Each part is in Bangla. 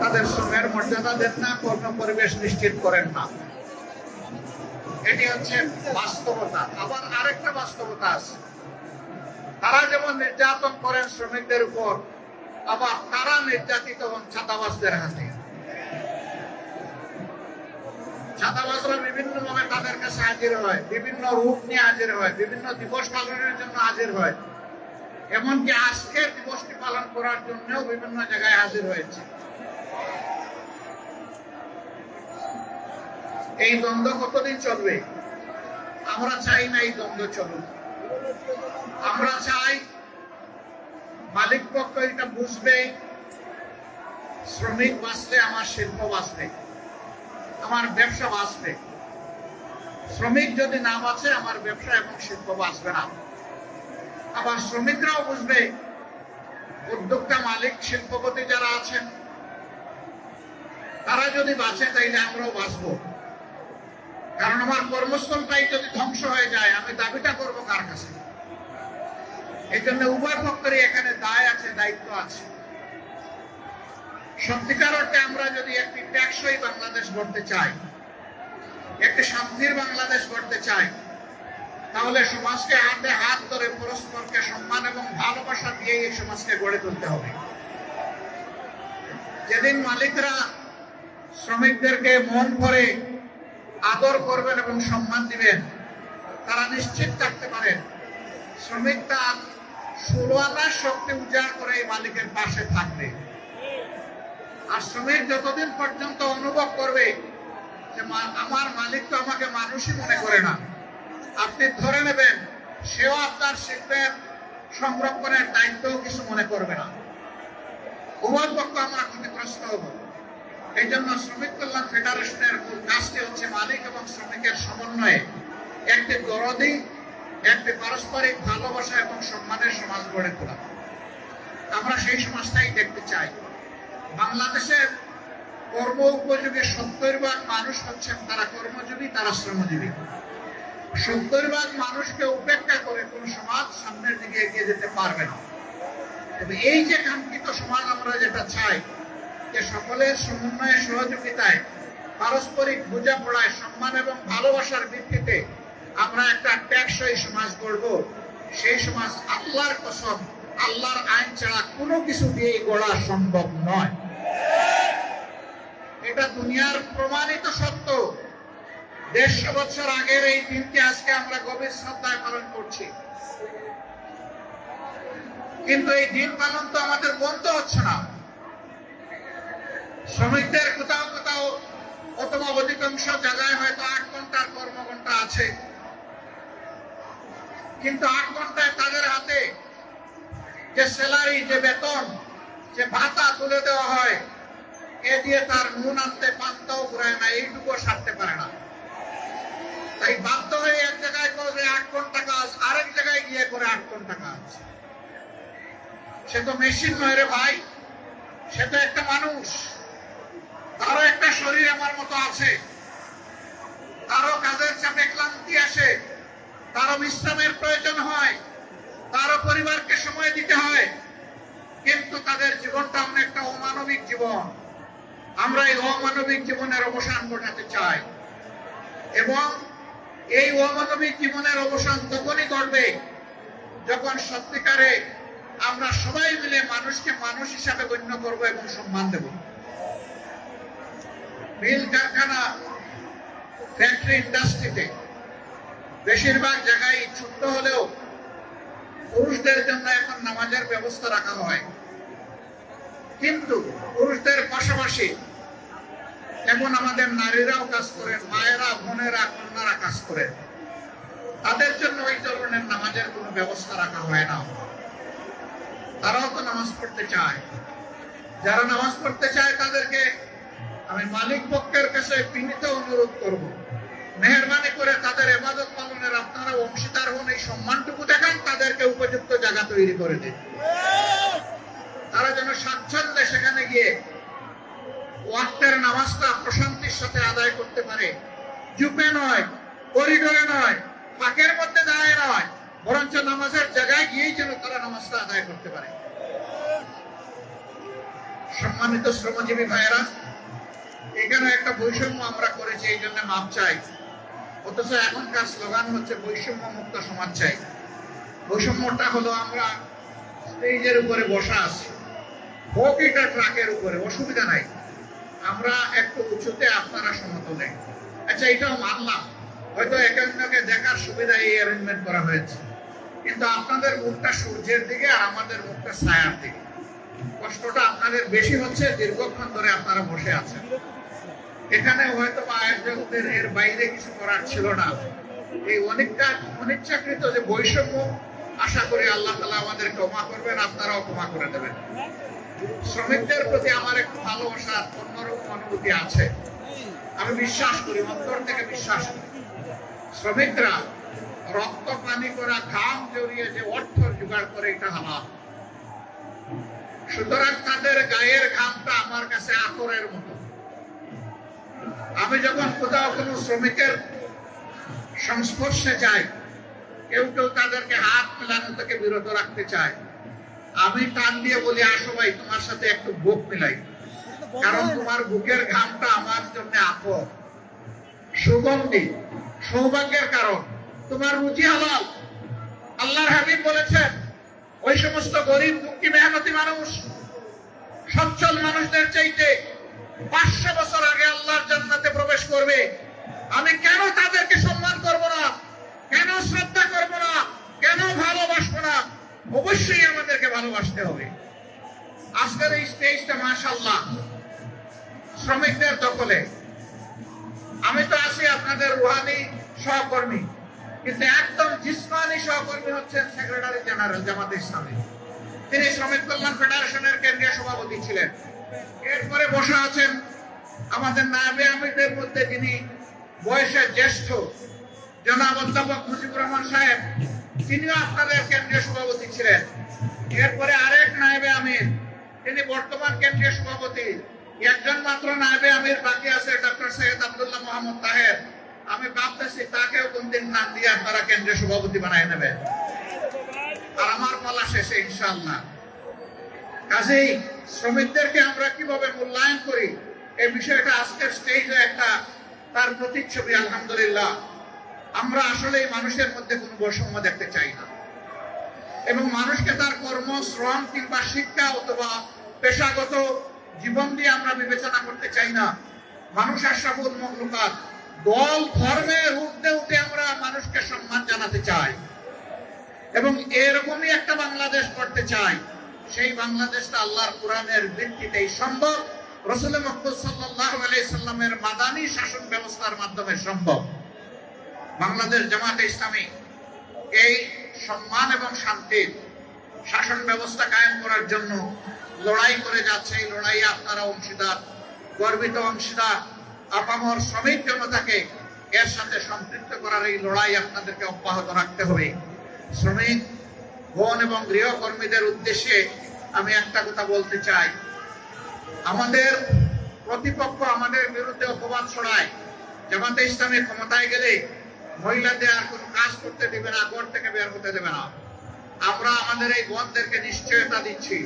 তাদের শ্রমের মর্যাদা দেন না কর্ম পরিবেশ নিশ্চিত করেন না। এটি হচ্ছে বাস্তবতা। আবার আরেকটা বাস্তবতা আছে। তারা যেমন নির্যাতন করেন শ্রমিকদের উপর, আবার তারা নির্যাতিত হন ছাতাবাসদের হাতে। ছাতাবাসরা বিভিন্ন ভাবে তাদের কাছে হাজির হয়, বিভিন্ন রূপ নিয়ে হাজির হয়, বিভিন্ন দিবস পালনের জন্য হাজির হয়। এমনকি আজকের দিবসটি পালন করার জন্যও বিভিন্ন জায়গায় হাজির হয়েছে। এই দ্বন্দ্ব কতদিন চলবে? আমরা চাই না এই দ্বন্দ্ব চলুক। আমরা চাই মালিক পক্ষ এটা বুঝবে, শ্রমিক বাঁচলে, আমার শিল্প বাঁচবে, আমার ব্যবসা বাঁচবে। শ্রমিক যদি না বাঁচে, আমার ব্যবসা এবং শিল্প বাঁচবে না। আবার শ্রমিকরাও বুঝবে, উদ্যোক্তা, মালিক, শিল্পপতি যারা আছেন, তারা যদি বাঁচে, তাইলে আমরাও বাঁচবো। কারণ আমার কর্মস্থলটাই যদি ধ্বংস হয়ে যায়, আমি দাবিটা করব কার কাছে? এই জন্য উভয় পক্ষেরই এখানে দায় আছে, দায়িত্ব আছে। সত্যিকার অর্থে আমরা যদি একটি টেকসই বাংলাদেশ গড়তে চাই, একটি শান্তির বাংলাদেশ গড়তে চাই, তাহলে সমাজকে হাতে হাত ধরে পরস্পরকে সম্মান এবং ভালোবাসা দিয়ে এই সমাজকে গড়ে তুলতে হবে। যেদিন মালিকরা শ্রমিকদেরকে মন করে আদর করবেন এবং সম্মান দিবেন। তারা নিশ্চিত থাকতে পারেন। শ্রমিক তার ষোলো আনার শক্তি উজাড় করে এই মালিকের পাশে থাকবে। আর শ্রমিক যতদিন পর্যন্ত অনুভব করবে যে আমার মালিক তো আমাকে মানুষই মনে করে না। আপনি ধরে নেবেন, সেও আপনার শিল্পের সংরক্ষণের দায়িত্ব কিছু মনে করবে না। উভয় পক্ষ আমরা ক্ষতিগ্রস্ত হব। এই জন্য শ্রমিক কল্যাণ ফেডারেশনের মূল কাজটি হচ্ছে মালিক এবং শ্রমিকের সমন্বয়ে একটি দরদি, একটি পারস্পরিক ভালোবাসা এবং সম্মানের সমাজ গড়ে তোলা। আমরা সেই সমাজটাই দেখতে চাই। বাংলাদেশের কর্ম উপযোগী সত্তর ভাগ মানুষ হচ্ছেন তারা কর্মজীবী, তারা শ্রমজীবী। সত্তর ভাগ মানুষকে উপেক্ষা করে কোন সমাজ সামনের দিকে এগিয়ে যেতে পারবে না। তবে এই যে কাঙ্ক্ষিত সমাজ আমরা যেটা চাই যে সকলের সমন্বয়ে সহযোগিতায় পারস্পরিক বোঝাপড়ায় সম্মান এবং ভালোবাসার ভিত্তিতে আমরা একটা টেকসই সমাজ গড়ব। সেই সমাজ আল্লাহর কসম, আল্লাহর আইন ছাড়া কোনো কিছু দিয়ে গড়া সম্ভব নয়। এটা দুনিয়ার প্রমাণিত সত্য। দেড়শো বছর আগের এই দিনকে আজকে আমরা গভীর শ্রদ্ধায় পালন করছি। কিন্তু এই দিন পালন তো আমাদের বন্ধ হচ্ছে না। শ্রমিকদের কোথাও কোথাও অথবা অধিকাংশ জায়গায় হয়তো আট ঘণ্টার কর্মঘন্টা আছে। কিন্তু আট ঘন্টায় তাদের হাতে যে স্যালারি, যে বেতন, যে ভাতা তুলে দেওয়া হয়, এ দিয়ে তার নুন আনতে পান্তাও ঘুরায় না এইটুকু সারতে পারে না। তাই বাধ্য হয়ে এক জায়গায় করে আট ঘণ্টা কাজ, আরেক জায়গায় গিয়ে করে আট ঘণ্টা কাজ। সে তো মেশিন নয় রে ভাই, সে তো একটা মানুষ। তারও একটা শরীর আমার মতো আছে। তারও কাজের চাপে ক্লান্তি আসে তারও বিশ্রামের প্রয়োজন হয় তারও পরিবারকে সময় দিতে হয়, কিন্তু তাদের জীবনটা অনেকটা অমানবিক জীবন। আমরা এই অমানবিক জীবনের অবসান ঘটাতে চাই। এবং এই অমানবিক জীবনের অবসান তখনই ঘটবে যখন সত্যিকারে আমরা সবাই মিলে মানুষকে মানুষ হিসাবে গণ্য করব এবং সম্মান দেব। মিল কারখানা ফ্যাক্টরি ইন্ডাস্ট্রিতে বেশিরভাগ জায়গায় ছোট্ট হলেও পুরুষদের জন্য এখন নামাজের ব্যবস্থা রাখা হয়। কিন্তু পুরুষদের পাশাপাশি এখন আমাদের নারীরাও কাজ করেন, মায়েরা, বোনেরা, কন্যারা কাজ করেন। তাদের জন্য ওই ধরনের নামাজের কোনো ব্যবস্থা রাখা হয় না। তারাও তো নামাজ পড়তে চায়। যারা নামাজ পড়তে চায় তাদেরকে আমি মালিক পক্ষের কাছে বিনীত অনুরোধ করব। মেহরবানি করে তাদের এবাদত পালনের আপনারা অংশীদার হন, এই সম্মানটুকু দেখান, তাদেরকে উপযুক্ত জায়গা তৈরি করে দিন। তারা যেন স্বাচ্ছন্দ্যে সেখানে গিয়ে ওয়াক্তের নামাজটা প্রশান্তির সাথে আদায় করতে পারে। জুপে নয়, করিডোরে নয়, ফাঁকের মধ্যে দাঁড়ায় নয়, বরঞ্চ নামাজের জায়গায় গিয়েই যেন তারা নামাজটা আদায় করতে পারে। সম্মানিত শ্রমজীবী ভাইয়েরা এখানে একটা বৈষম্য আমরা করেছি, এই জন্য মাপ চাই। অথচ এখনকার স্লোগান হচ্ছে বৈষম্য মুক্ত সমাজ চাই। বৈষম্যটা হলো আমরা স্টেজের উপরে বসা আছি। হোক এটা ট্রাকের উপরে, অসুবিধা নাই। আমরা একটু উঁচুতে আপনারা সমতলে। আচ্ছা এটাও মানলাম। হয়তো একান্তকে দেখার সুবিধা এই অ্যারেঞ্জমেন্ট করা হয়েছে। কিন্তু আপনাদের মুখটা সূর্যের দিকে আর আমাদের মুখটা ছায়ার দিকে। কষ্টটা আপনাদের বেশি হচ্ছে, দীর্ঘক্ষণ ধরে আপনারা বসে আছেন। এখানে হয়তো আয়োজকদের এর বাইরে কিছু করার ছিল না। এই অনেকটা, অনিচ্ছাকৃত যে বৈষম্য, আশা করি আল্লাহ তালা আমাদের ক্ষমা করবেন, আপনারাও ক্ষমা করে দেবেন। শ্রমিকদের প্রতি আমার একটু ভালোবাসা, অন্যরকম অনুভূতি আছে। আমি বিশ্বাস করি, অন্তর থেকে বিশ্বাস করি। শ্রমিকরা রক্ত পানি করা, ঘাম জড়িয়ে যে অর্থ জোগাড় করে, এটা হালাল। সুতরাং তাদের গায়ের ঘামটা আমার কাছে আতরের মতো। আমি যখন কোথাও কোনো শ্রমিকের সংস্পর্শে যাই, কেউ কেউ তাদেরকে হাত মেলানো থেকে বিরত রাখতে চায়। আমি টান দিয়ে বলি, আসো ভাই, তোমার সাথে একটু বুক মিলাই। কারণ তোমার বুকের ঘামটা আমার জন্য আপদ সুগন্ধি, সৌভাগ্যের কারণ। তোমার রুচি হালাল। আল্লাহর হাবিব বলেছেন ওই সমস্ত গরিব দুঃখী মেহনতি মানুষ, সচ্ছল মানুষদের চাইতে পাঁচশো বছর আগে আল্লাহর জান্নাতে প্রবেশ করবে। আমি কেন তাদেরকে সম্মান করব না? কেন শ্রদ্ধা করব না? কেন ভালোবাসবো না? অবশ্যই আমাদেরকে ভালোবাসতে হবে। আজকের এই স্টেজটা মাশাল্লাহ শ্রমিকদের দখলে। আমি তো আছি আপনাদের রুহানি সহকর্মী। কিন্তু একদম জিসমানি সহকর্মী হচ্ছেন সেক্রেটারি জেনারেল জামাত ইসলামী। তিনি শ্রমিক কল্যাণ ফেডারেশনের কেন্দ্রীয় সভাপতি ছিলেন। এরপরে বসে আছেন আমাদের নায়বে আমিরদের মধ্যে যিনি বয়সে জ্যেষ্ঠ জনাব অধ্যাপক মুজিবুর রহমান সাহেব, তিনিও আপনাদের কেন্দ্রীয় সভাপতি ছিলেন। এরপরে আরেক নায়েবে আমির, তিনি বর্তমান কেন্দ্রীয় সভাপতি। একজন মাত্র নায়েবে আমির বাকি আছে, ডক্টর সৈয়দ আবদুল্লাহ মোহাম্মদ তাহের। আমি ভাবতেছি তাকেও কোনদিন নাম দিয়ে আপনারা কেন্দ্রীয় সভাপতি বানায় নেবেন আর আমার পালা শেষে ইনশাআল্লাহ। কাজেই শ্রমিকদেরকে আমরা কীভাবে মূল্যায়ন করি, এই বিষয়টা আজকের স্টেজে একটা তার প্রতিচ্ছবি, আলহামদুলিল্লাহ। আমরা আসলে মানুষের মধ্যে কোনো বৈষম্য দেখতে চাই না। এবং মানুষকে তার কর্ম, শ্রম কিংবা শিক্ষা অথবা পেশাগত জীবন দিয়ে আমরা বিবেচনা করতে চাই না। মানুষ আশরাফুল মখলুকাত। দল ধর্মের উঠতে উঠে আমরা মানুষকে সম্মান জানাতে চাই। এবং এরকমই একটা বাংলাদেশ করতে চাই। সেই বাংলাদেশটা আল্লাহর কোরআনের ভিত্তিতেই সম্ভব। রসুল মকবুল সাল্লাহ আলাইসাল্লামের মাদানী শাসন ব্যবস্থার মাধ্যমে সম্ভব। বাংলাদেশ জামাতে ইসলামী এই সম্মান এবং শান্তির শাসন ব্যবস্থা কায়েম করার জন্য লড়াই করে যাচ্ছে। এই লড়াইয়ে আপনারা অংশীদার, গর্বিত অংশীদার। আপামর শ্রমিক জনতাকে এর সাথে সম্পৃক্ত করার এই লড়াই আপনাদেরকে অব্যাহত রাখতে হবে। শ্রমিক, বন এবং গৃহকর্মীদের উদ্দেশ্যে আমি একটা কথা বলতে চাই। আমাদের প্রতিপক্ষ আমাদের বিরুদ্ধে অপবাদ ছড়ায়। জামাতে ইসলামী ক্ষমতায় গেলে মহিলাদের আর কোনো কাজ করতে দেবে না, ঘর থেকে বের হতে দেবে না। আমরা আমাদের এই বোনদেরকে নিশ্চয়তা দিচ্ছি।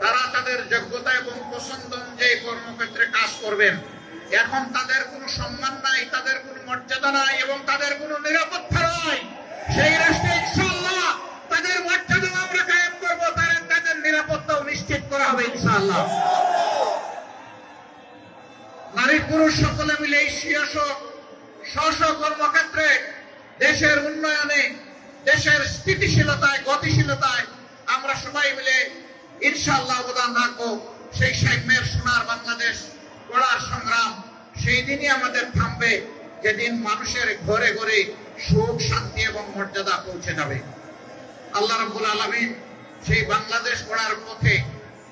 তারা তাদের যোগ্যতা এবং পছন্দ অনুযায়ী কর্মক্ষেত্রে কাজ করবেন। এখন তাদের কোনো সম্মান নাই, তাদের কোনো মর্যাদা নাই এবং তাদের কোনো নিরাপত্তা নাই। সেই রাষ্ট্রে ইনশাআল্লাহ তাদের মর্যাদা আমরা কায়েম করব, তাদের তাদের নিরাপত্তাও নিশ্চিত করা হবে ইনশাআল্লাহ। নারী পুরুষ সকলে মিলে এই স্ব কর্মক্ষেত্রে দেশের উন্নয়নে, দেশের স্থিতিশীলতায়, গতিশীলতায় আমরা সবাই মিলে ইনশাল্লাহ অবদান রাখব। সেই সাইমের সোনার বাংলাদেশ গড়ার সংগ্রাম সেই দিনই আমাদের থামবে, যেদিন মানুষের ঘরে ঘরে সুখ, শান্তি এবং মর্যাদা পৌঁছে যাবে। আল্লাহ রাব্বুল আলামিন সেই বাংলাদেশ গড়ার পথে,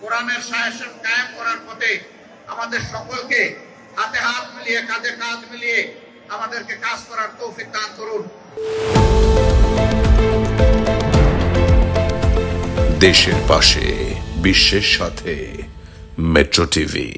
কোরআনের শাসন কায়েম করার পথে আমাদের সকলকে হাতে হাত মিলিয়ে, কাঁধে কাঁধ মিলিয়ে আমাদেরকে কাজ করার তৌফিক দান করুন। দেশের পাশে, বিশ্বের সাথে, মেট্রো টিভি।